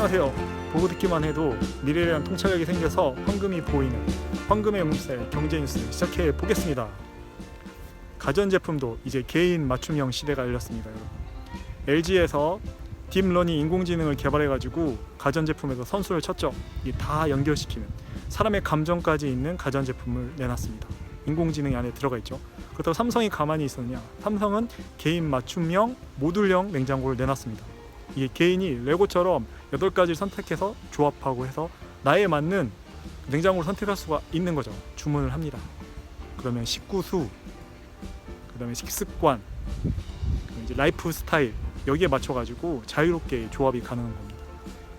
안녕하세요. 보고 듣기만 해도 미래에 대한 통찰력이 생겨서 황금이 보이는 황금의 음세 경제 뉴스 시작해 보겠습니다. 가전제품도 이제 개인 맞춤형 시대가 열렸습니다. 여러분. LG에서 딥러닝 인공지능을 개발해가지고 가전제품에서 선수를 쳤죠. 이게 다 연결시키는 사람의 감정까지 있는 가전제품을 내놨습니다. 인공지능이 안에 들어가 있죠. 그렇다고 삼성이 가만히 있었냐? 삼성은 개인 맞춤형 모듈형 냉장고를 내놨습니다. 이게 개인이 레고처럼 8가지를 선택해서 조합하고 해서 나에 맞는 냉장고를 선택할 수가 있는 거죠. 주문을 합니다. 그러면 식구수, 그 다음에 식습관, 그리고 이제 라이프 스타일 여기에 맞춰 가지고 자유롭게 조합이 가능한 겁니다.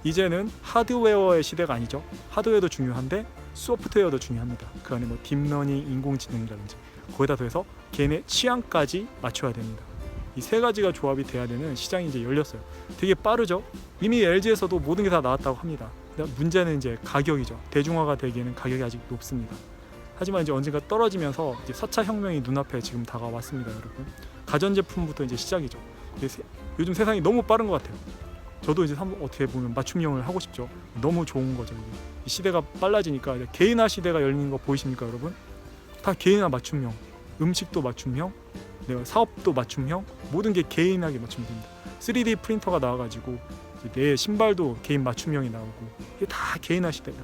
이제는 하드웨어의 시대가 아니죠. 하드웨어도 중요한데 소프트웨어도 중요합니다. 그 안에 뭐 딥러닝, 인공지능이라든지 거기다 더해서 개인의 취향까지 맞춰야 됩니다. 이 세 가지가 조합이 돼야 되는 시장이 이제 열렸어요. 되게 빠르죠. 이미 LG에서도 모든 게 다 나왔다고 합니다. 문제는 이제 가격이죠. 대중화가 되기에는 가격이 아직 높습니다. 하지만 이제 언젠가 떨어지면서 이제 4차 혁명이 눈앞에 지금 다가왔습니다, 여러분. 가전제품부터 이제 시작이죠. 이제 세- 요즘 세상이 너무 빠른 것 같아요. 저도 이제 한번 어떻게 보면 맞춤형을 하고 싶죠. 너무 좋은 거죠. 이 시대가 빨라지니까 개인화 시대가 열리는 거 보이십니까, 여러분? 다 개인화 맞춤형. 음식도 맞춤형, 내가 사업도 맞춤형, 모든 게 개인하게 맞춤됩니다. 3D 프린터가 나와가지고 내 신발도 개인 맞춤형이 나오고 이게 다 개인화 시대예요.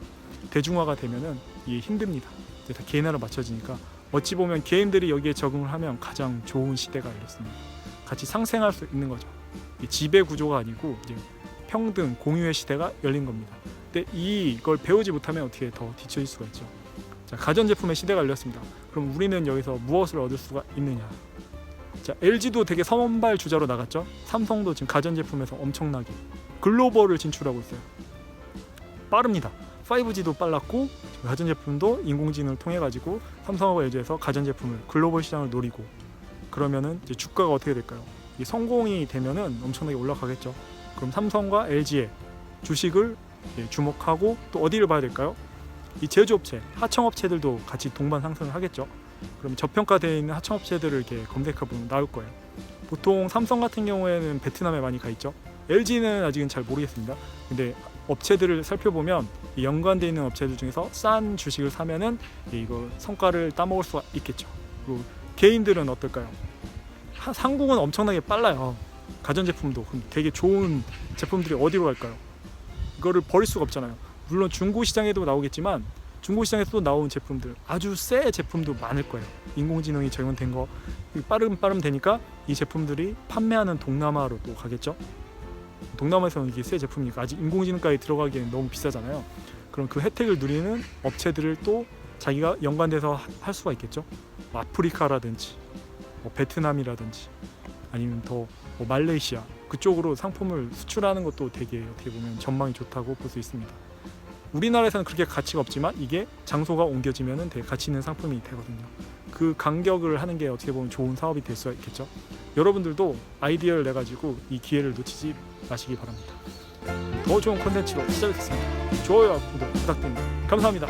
대중화가 되면은 이게 힘듭니다. 이제 다 개인화로 맞춰지니까 어찌 보면 개인들이 여기에 적응을 하면 가장 좋은 시대가 열렸습니다. 같이 상생할 수 있는 거죠. 이 지배 구조가 아니고 이제 평등 공유의 시대가 열린 겁니다. 근데 이걸 배우지 못하면 어떻게 더 뒤처질 수가 있죠. 자, 가전제품의 시대가 열렸습니다. 그럼 우리는 여기서 무엇을 얻을 수가 있느냐? 자, LG도 되게 선발 주자로 나갔죠. 삼성도 지금 가전제품에서 엄청나게 글로벌을 진출하고 있어요. 빠릅니다. 5G도 빨랐고 가전제품도 인공지능을 통해 가지고 삼성하고 LG에서 가전제품을 글로벌 시장을 노리고 그러면은 이제 주가가 어떻게 될까요? 이 성공이 되면은 엄청나게 올라가겠죠. 그럼 삼성과 LG의 주식을 예, 주목하고 또 어디를 봐야 될까요? 이 제조업체, 하청업체들도 같이 동반 상승을 하겠죠. 그럼 저평가되어 있는 하청업체들을 이렇게 검색해 보면 나올 거예요. 보통 삼성 같은 경우에는 베트남에 많이 가 있죠. LG는 아직은 잘 모르겠습니다. 근데 업체들을 살펴보면 이 연관되어 있는 업체들 중에서 싼 주식을 사면은 이거 성과를 따먹을 수가 있겠죠. 그리고 개인들은 어떨까요? 하- 한국은 엄청나게 빨라요. 가전제품도 그럼 되게 좋은 제품들이 어디로 갈까요? 이거를 버릴 수가 없잖아요. 물론 중고 시장에도 나오겠지만 중고 시장에서도 나온 제품들 아주 새 제품도 많을 거예요. 인공지능이 적용된 거 빠름 빠름 되니까 이 제품들이 판매하는 동남아로 또 가겠죠. 동남아에서는 이게 새 제품이니까 아직 인공지능까지 들어가기에는 너무 비싸잖아요. 그럼 그 혜택을 누리는 업체들을 또 자기가 연관돼서 하- 할 수가 있겠죠. 뭐 아프리카라든지 뭐 베트남이라든지 아니면 더 뭐 말레이시아 그쪽으로 상품을 수출하는 것도 되게 어떻게 보면 전망이 좋다고 볼 수 있습니다. 우리나라에서는 그렇게 가치가 없지만 이게 장소가 옮겨지면은 되게 가치 있는 상품이 되거든요. 그 간격을 하는 게 어떻게 보면 좋은 사업이 될 수가 있겠죠. 여러분들도 아이디어를 내 가지고 이 기회를 놓치지 마시기 바랍니다. 더 좋은 콘텐츠로 찾아뵙겠습니다. 좋아요와 구독 부탁드립니다. 감사합니다.